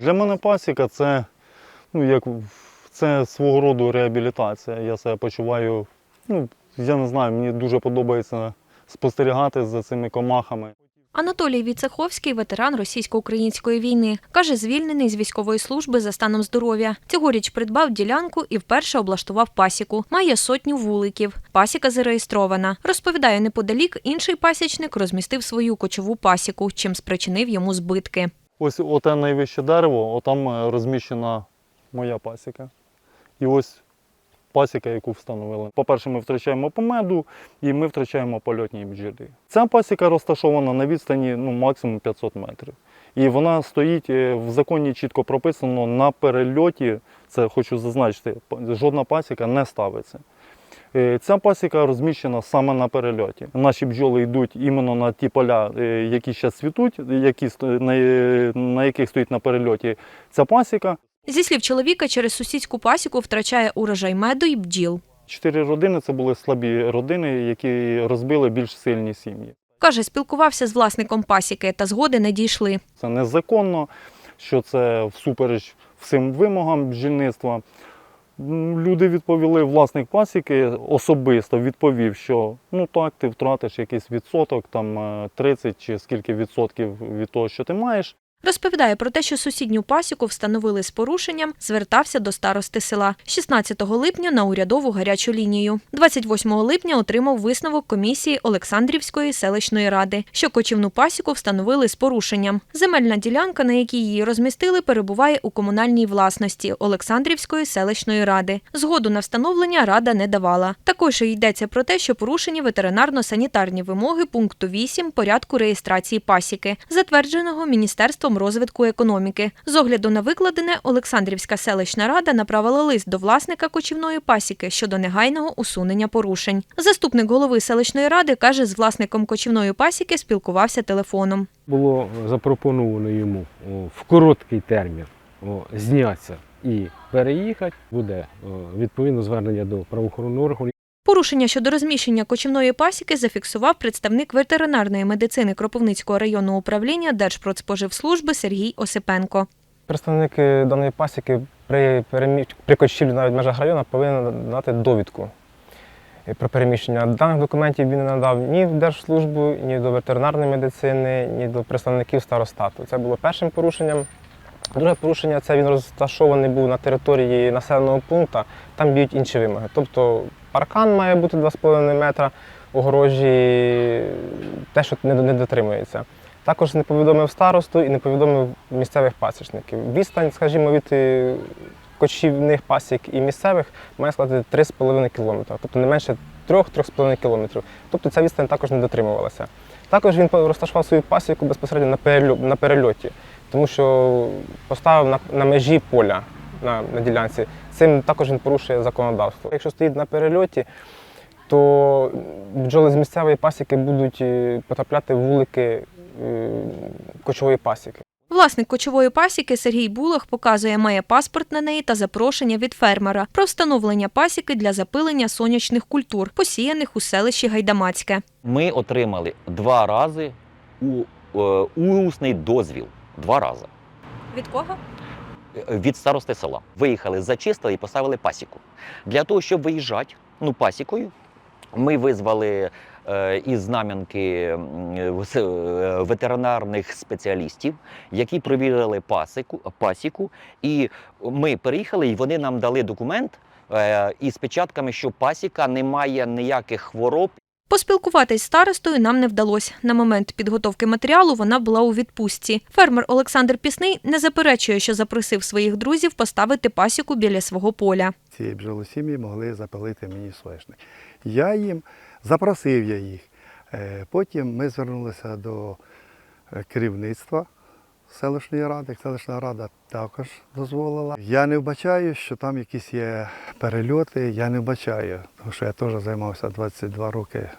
Для мене пасіка це, ну, як, це свого роду реабілітація. Я себе почуваю, ну, я не знаю, мені дуже подобається спостерігати за цими комахами. Анатолій Віцеховський – ветеран російсько-української війни. Каже, звільнений з військової служби за станом здоров'я. Цьогоріч придбав ділянку і вперше облаштував пасіку. Має сотню вуликів. Пасіка зареєстрована. Розповідає, неподалік інший пасічник розмістив свою кочову пасіку, чим спричинив йому збитки. Ось оте найвище дерево, отам е, розміщена моя пасіка. І ось пасіка, яку встановили. По-перше, ми втрачаємо по меду і ми втрачаємо польотні бджоли. Ця пасіка розташована на відстані ну, максимум 500 метрів. І вона стоїть е, в законі чітко прописано на перельоті. Це хочу зазначити, жодна пасіка не ставиться. Е, Ця пасіка розміщена саме на перельоті. Наші бджоли йдуть іменно на ті поля, е, які ще цвітуть, які, на, е, на яких стоїть на перельоті ця пасіка. Зі слів чоловіка, через сусідську пасіку втрачає урожай меду і бджіл. Чотири родини це були слабі родини, які розбили більш сильні сім'ї. Каже, спілкувався з власником пасіки, та згоди не дійшли. Це незаконно, що це всупереч всім вимогам бджільництва. Люди відповіли, власник пасіки особисто відповів, що ну так, ти втратиш якийсь відсоток, там е, 30 чи скільки відсотків від того, що ти маєш. Розповідає про те, що сусідню пасіку встановили з порушенням, звертався до старости села. 16 липня на урядову гарячу лінію. 28 липня отримав висновок комісії Олександрівської селищної ради, що кочівну пасіку встановили з порушенням. Земельна ділянка, на якій її розмістили, перебуває у комунальній власності Олександрівської селищної ради. Згоду на встановлення рада не давала. Також йдеться про те, що порушені ветеринарно-санітарні вимоги пункту 8 порядку реєстрації пасіки, затвердженого Міністерством розвитку економіки. З огляду на викладене, Олександрівська селищна рада направила лист до власника кочівної пасіки щодо негайного усунення порушень. Заступник голови селищної ради каже, з власником кочівної пасіки спілкувався телефоном. було запропоновано йому в короткий термін знятися і переїхати. Буде відповідно звернення до правоохоронного органу. Порушення щодо розміщення кочівної пасіки зафіксував представник ветеринарної медицини Кропивницького районного управління Держпродспоживслужби Сергій Осипенко. Представник даної пасіки при, при кочівлі навіть в межах району повинен дати довідку е, про переміщення. Даних документів він не надав ні в Держслужбу, ні до ветеринарної медицини, ні до представників старостату. Це було першим порушенням. Друге порушення це він розташований був на території населеного пункту, там б'ють інші вимоги. Тобто паркан має бути 2,5 метра, огорожі те, що не, дотримується. Також не повідомив старосту і не повідомив місцевих пасічників. Відстань, скажімо, від е, кочівних пасік і місцевих має складати 3,5 кілометра, тобто не менше 3-3,5 кілометрів. Тобто ця відстань також не дотримувалася. Також він розташував свою пасіку безпосередньо на перельоті, тому що поставив на межі поля на, на ділянці. Цим також він порушує законодавство. Якщо стоїть на перельоті, то бджоли з місцевої пасіки будуть е, потрапляти в вулики е, кочової пасіки. Власник кочової пасіки Сергій Булах показує, має паспорт на неї та запрошення від фермера про встановлення пасіки для запилення сонячних культур, посіяних у селищі Гайдамацьке. Ми отримали два рази у, е, усний дозвіл. Два рази. Від кого? Від старости села. Виїхали, зачистили і поставили пасіку. Для того, щоб виїжджати ну, пасікою, ми визвали е, із знам'янки е, ветеринарних спеціалістів, які провірили пасіку, пасіку. І ми переїхали, і вони нам дали документ е, із печатками, що пасіка не має ніяких хвороб Поспілкуватись з старостою нам не вдалося. На момент підготовки матеріалу вона була у відпустці. Фермер Олександр Пісний не заперечує, що запросив своїх друзів поставити пасіку біля свого поля. ці бджолосім'ї могли запалити мені соняшник. Я їм запросив я їх. Е, Потім ми звернулися до е, керівництва селищної ради. Селищна рада також дозволила. Я не вбачаю, що там якісь є перельоти. Я не вбачаю, тому що я теж займався 22 роки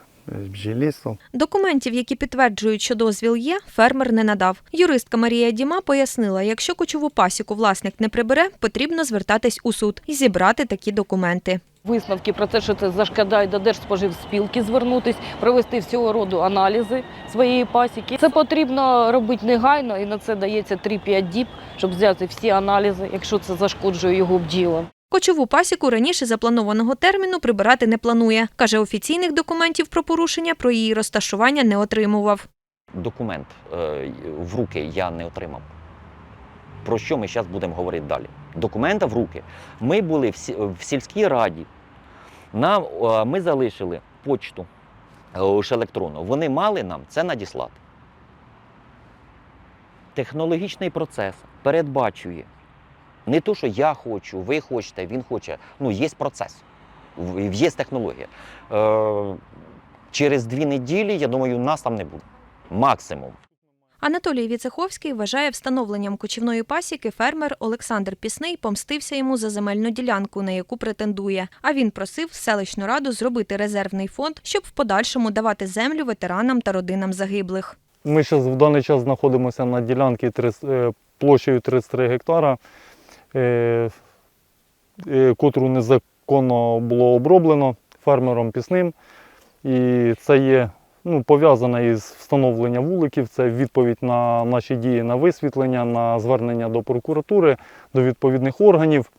з. Документів, які підтверджують, що дозвіл є, фермер не надав. Юристка Марія Діма пояснила, якщо кочову пасіку власник не прибере, потрібно звертатись у суд і зібрати такі документи. Висновки про те, що це зашкодає до Держспоживспілки звернутись, провести всього роду аналізи своєї пасіки. Це потрібно робити негайно, і на це дається 3-5 діб, щоб взяти всі аналізи, якщо це зашкоджує його бджілам. Кочову пасіку раніше запланованого терміну прибирати не планує. Каже, офіційних документів про порушення про її розташування не отримував. Документ е, в руки я не отримав. Про що ми зараз будемо говорити далі? Документа в руки. Ми були в, сільській раді. Нам, е, ми залишили почту е, ж електронну. Вони мали нам це надіслати. Технологічний процес передбачує не то, що я хочу, ви хочете, він хоче. Ну, є процес, є технологія. Е, через дві неділі, я думаю, нас там не буде. Максимум. Анатолій Віцеховський вважає встановленням кочівної пасіки фермер Олександр Пісний помстився йому за земельну ділянку, на яку претендує. А він просив селищну раду зробити резервний фонд, щоб в подальшому давати землю ветеранам та родинам загиблих. Ми зараз в даний час знаходимося на ділянці е, площею 33 гектара, котру незаконно було оброблено фермером пісним. І це є ну, пов'язане із встановленням вуликів. Це відповідь на наші дії на висвітлення, на звернення до прокуратури, до відповідних органів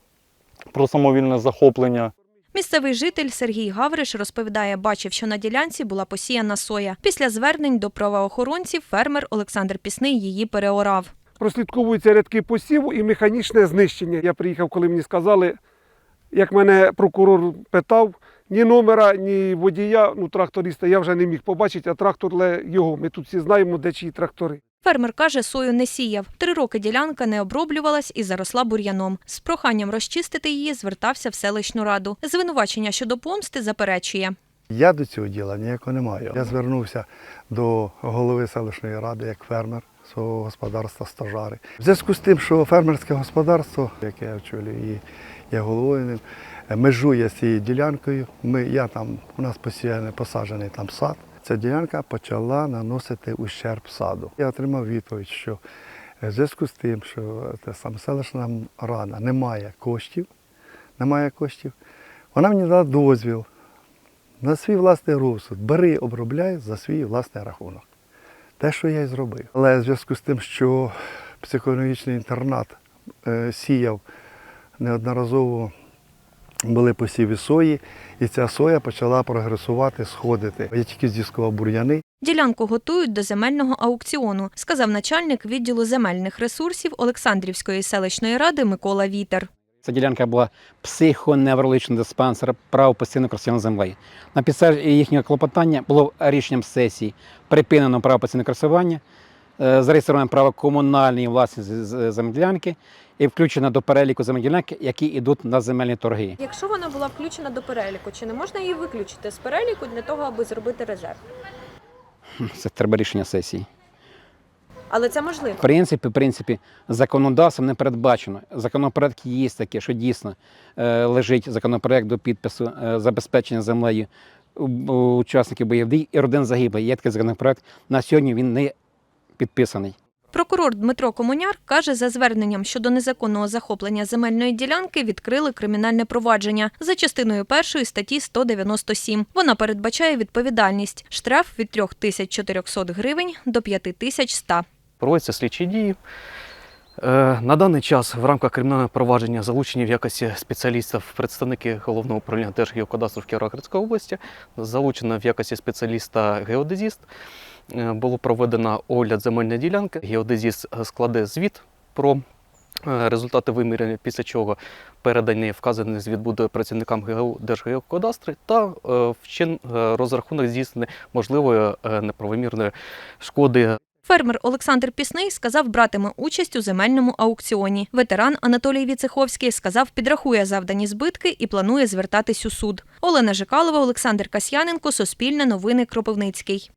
про самовільне захоплення. Місцевий житель Сергій Гавриш розповідає, бачив, що на ділянці була посіяна соя. Після звернень до правоохоронців фермер Олександр Пісний її переорав. Прослідковуються рядки посіву і механічне знищення. Я приїхав, коли мені сказали, як мене прокурор питав, ні номера, ні водія, ну тракториста я вже не міг побачити, а трактор ле його. Ми тут всі знаємо, де чиї трактори. Фермер каже, сою не сіяв. Три роки ділянка не оброблювалась і заросла бур'яном. З проханням розчистити її звертався в селищну раду. Звинувачення щодо помсти заперечує. Я до цього діла ніякого не маю. Я звернувся до голови селищної ради як фермер свого господарства стажари. В зв'язку з тим, що фермерське господарство, яке я очолюю є головою межує з цією ділянкою. Ми, я там, у нас посіяний посаджений там сад. Ця ділянка почала наносити ущерб саду. Я отримав відповідь, що в зв'язку з тим, що те саме селищна рада не коштів, немає коштів, вона мені дала дозвіл на свій власний розсуд. Бери, обробляй за свій власний рахунок. Те, що я й зробив. Але в зв'язку з тим, що психологічний інтернат е, сіяв неодноразово були посіви сої, і ця соя почала прогресувати, сходити. Я тільки зіскував бур'яни. Ділянку готують до земельного аукціону, сказав начальник відділу земельних ресурсів Олександрівської селищної ради Микола Вітер. Ця ділянка була психоневрологічний диспансер право постійного користування землею. На підставі їхнього клопотання було рішенням сесії припинено право постійного користування, е, зареєстровано право комунальної власності з- земледілянки і включено до переліку земледілянки, які йдуть на земельні торги. Якщо вона була включена до переліку, чи не можна її виключити з переліку для того, аби зробити резерв? Це треба рішення сесії. Але це можливо. В принципі, в принципі, законодавством не передбачено. Законопроект є таке, що дійсно е, лежить законопроект до підпису е, забезпечення землею учасників бойових дій і родин загиблих. Є такий законопроект. На сьогодні він не підписаний. Прокурор Дмитро Комуняр каже, за зверненням щодо незаконного захоплення земельної ділянки відкрили кримінальне провадження за частиною першої статті 197. Вона передбачає відповідальність штраф від 3400 гривень до 5100. Проводяться слідчі дії. Е, На даний час в рамках кримінального провадження залучені в якості спеціалістів представники головного управління Держгеокадастру в Кіровоградській області, залучено в якості спеціаліста геодезіст. Е, Було проведено огляд земельної ділянки. Геодезіст складе звіт про е, результати виміряння, після чого переданий вказаний звіт буде працівникам ГЕО Держгеокадастру та вчин розрахунок здійснений можливої неправомірної шкоди Фермер Олександр Пісний сказав, братиме участь у земельному аукціоні. Ветеран Анатолій Віцеховський сказав, підрахує завдані збитки і планує звертатись у суд. Олена Жикалова, Олександр Касьяненко, Суспільне новини Кропивницький.